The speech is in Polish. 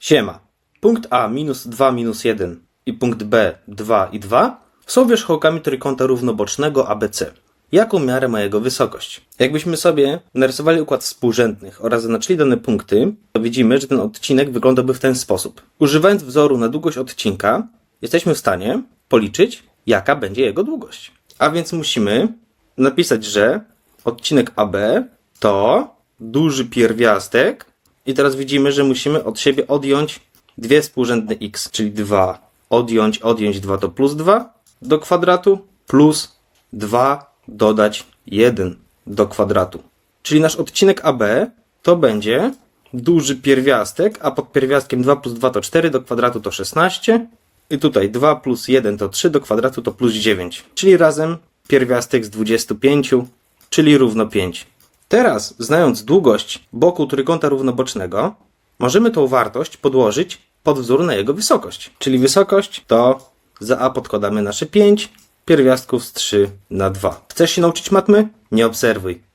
Siema. Punkt A minus 2 minus 1 i punkt B 2 i 2 są wierzchołkami trójkąta równobocznego ABC. Jaką miarę ma jego wysokość? Jakbyśmy sobie narysowali układ współrzędnych oraz zaznaczyli dane punkty, to widzimy, że ten odcinek wyglądałby w ten sposób. Używając wzoru na długość odcinka, jesteśmy w stanie policzyć, jaka będzie jego długość. A więc musimy napisać, że odcinek AB to duży pierwiastek i teraz widzimy, że musimy od siebie odjąć dwie współrzędne x, czyli 2. Odjąć, odjąć 2 to plus 2 do kwadratu, plus 2 dodać 1 do kwadratu. Czyli nasz odcinek AB to będzie duży pierwiastek, a pod pierwiastkiem 2 plus 2 to 4, do kwadratu to 16. I tutaj 2 plus 1 to 3, do kwadratu to plus 9. Czyli razem pierwiastek z 25, czyli równo 5. Teraz, znając długość boku trójkąta równobocznego, możemy tą wartość podłożyć pod wzór na jego wysokość. Czyli wysokość to za a podkładamy nasze 5, pierwiastków z 3 na 2. Chcesz się nauczyć matmy? Nie obserwuj.